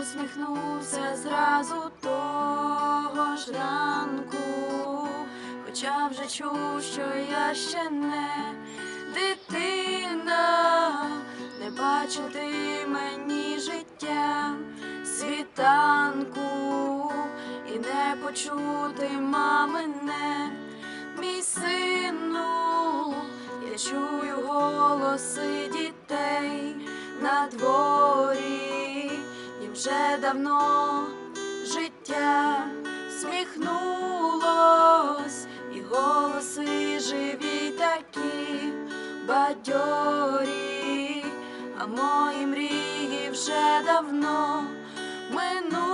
усміхнувся зразу того ж ранку, хоча вже чув, що я ще не дитина, не бачити мені життя світанку. І не почути мамине, мій сину, я чую голоси дітей. На дворі, вже давно життя сміхнулось, і голоси живі такі бадьорі, а мої мрії вже давно минулись.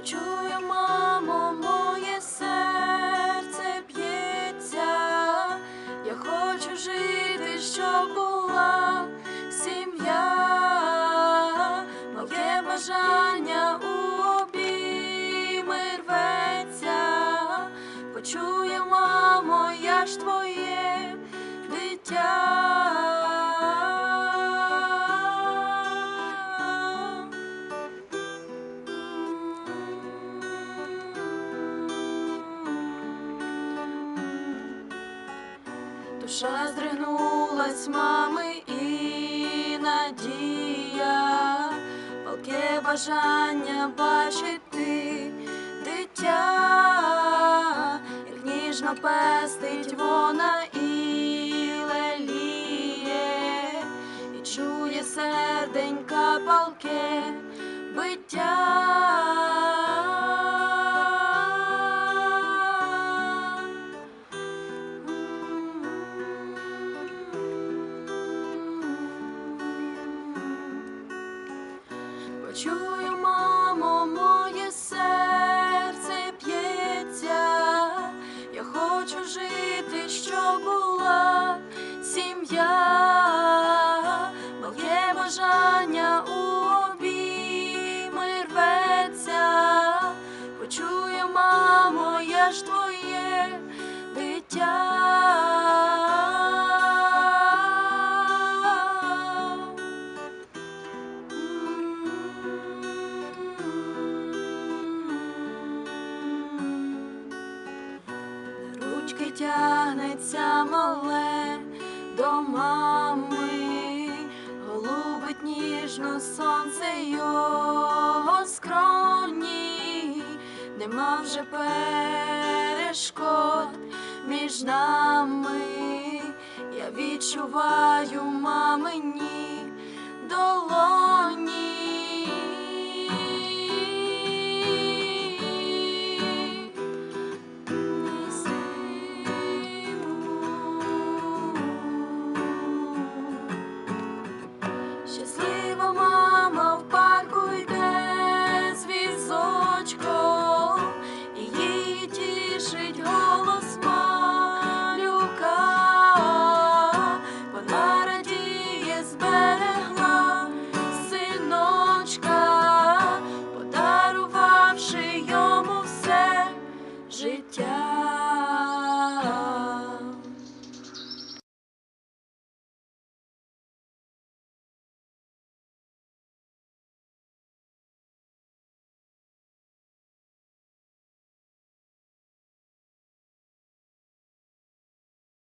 Почую, мамо, моє серце б'ється, я хочу жити, щоб була сім'я, моє бажання у обійми рветься, почує, мамо, я ж твоє дитя. Душа здригнулась мами і надія, палке бажання бачити дитя, як ніжно пестить вона і леліє, і чує серденька палке биття. Почую, мамо, моє серце б'ється, я хочу жити, щоб була сім'я, моє бажання у обійми рветься, почую, мамо, я ж твоє Ручки тягнеться мале до мами, голубить ніжно сонце його скроні, нема вже перешкод між нами, я відчуваю мамині.